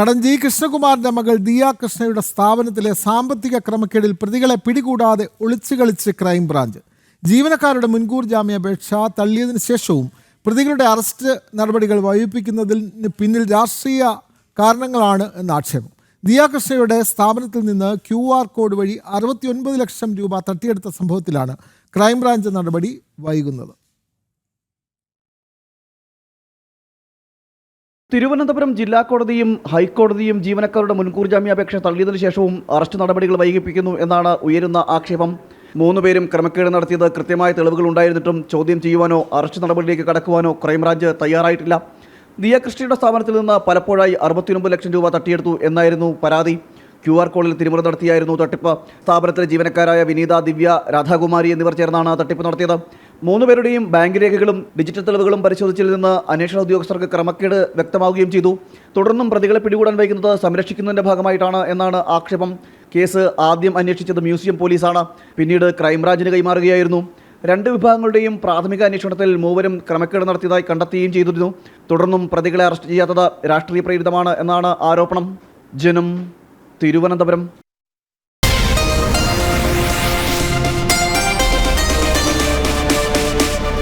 നടൻ ജി കൃഷ്ണകുമാറിന്റെ മകൾ ദിയ കൃഷ്ണയുടെ സ്ഥാപനത്തിലെ സാമ്പത്തിക ക്രമക്കേടിൽ പ്രതികളെ പിടികൂടാതെ ഒളിച്ചു കളിച്ച് ക്രൈംബ്രാഞ്ച്. ജീവനക്കാരുടെ മുൻകൂർ ജാമ്യാപേക്ഷ തള്ളിയതിനു ശേഷവും പ്രതികളുടെ അറസ്റ്റ് നടപടികൾ വൈകിപ്പിക്കുന്നതിന് പിന്നിൽ രാഷ്ട്രീയ കാരണങ്ങളാണ് എന്ന ആക്ഷേപം. ദിയ കൃഷ്ണയുടെ സ്ഥാപനത്തിൽ നിന്ന് ക്യു ആർ കോഡ് വഴി അറുപത്തിയൊൻപത് ലക്ഷം രൂപ തട്ടിയെടുത്ത സംഭവത്തിലാണ് ക്രൈംബ്രാഞ്ച് നടപടി വൈകുന്നത്. തിരുവനന്തപുരം ജില്ലാ കോടതിയും ഹൈക്കോടതിയും ജീവനക്കാരുടെ മുൻകൂർ ജാമ്യാപേക്ഷ തള്ളിയതിനു ശേഷവും അറസ്റ്റ് നടപടികൾ വൈകിപ്പിക്കുന്നു എന്നാണ് ഉയരുന്ന ആക്ഷേപം. മൂന്നുപേരും ക്രമക്കേട് നടത്തിയത് കൃത്യമായ തെളിവുകൾ ഉണ്ടായിരുന്നിട്ടും ചോദ്യം ചെയ്യുവാനോ അറസ്റ്റ് നടപടിയിലേക്ക് കടക്കുവാനോ ക്രൈംബ്രാഞ്ച് തയ്യാറായിട്ടില്ല. ദിയ കൃഷ്ണയുടെ സ്ഥാപനത്തിൽ നിന്ന് പലപ്പോഴായി അറുപത്തിയൊൻപത് ലക്ഷം രൂപ തട്ടിയെടുത്തു എന്നായിരുന്നു പരാതി. ക്യു ആർ കോളിൽ തിരിമറി നടത്തിയായിരുന്നു തട്ടിപ്പ്. സ്ഥാപനത്തിലെ ജീവനക്കാരായ വിനീത ദിവ്യ രാധാകുമാരി എന്നിവർ ചേർന്നാണ് തട്ടിപ്പ് നടത്തിയത്. മൂന്നുപേരുടെയും ബാങ്ക് രേഖകളും ഡിജിറ്റൽ തെളിവുകളും പരിശോധിച്ചതിൽ നിന്ന് അന്വേഷണ ഉദ്യോഗസ്ഥർക്ക് ക്രമക്കേട് വ്യക്തമാവുകയും ചെയ്തു. തുടർന്നും പ്രതികളെ പിടികൂടാൻ വൈകുന്നത് സംരക്ഷിക്കുന്നതിന്റെ ഭാഗമായിട്ടാണ് എന്നാണ് ആക്ഷേപം. കേസ് ആദ്യം അന്വേഷിച്ചത് മ്യൂസിയം പോലീസാണ്. പിന്നീട് ക്രൈംബ്രാഞ്ചിന് കൈമാറുകയായിരുന്നു. രണ്ട് വിഭാഗങ്ങളുടെയും പ്രാഥമിക അന്വേഷണത്തിൽ മൂവരും ക്രമക്കേട് നടത്തിയതായി കണ്ടെത്തുകയും ചെയ്തിരുന്നു. തുടർന്നും പ്രതികളെ അറസ്റ്റ് ചെയ്യാത്തത് രാഷ്ട്രീയ പ്രേരിതമാണ് എന്നാണ് ആരോപണം. ജനം തിരുവനന്തപുരം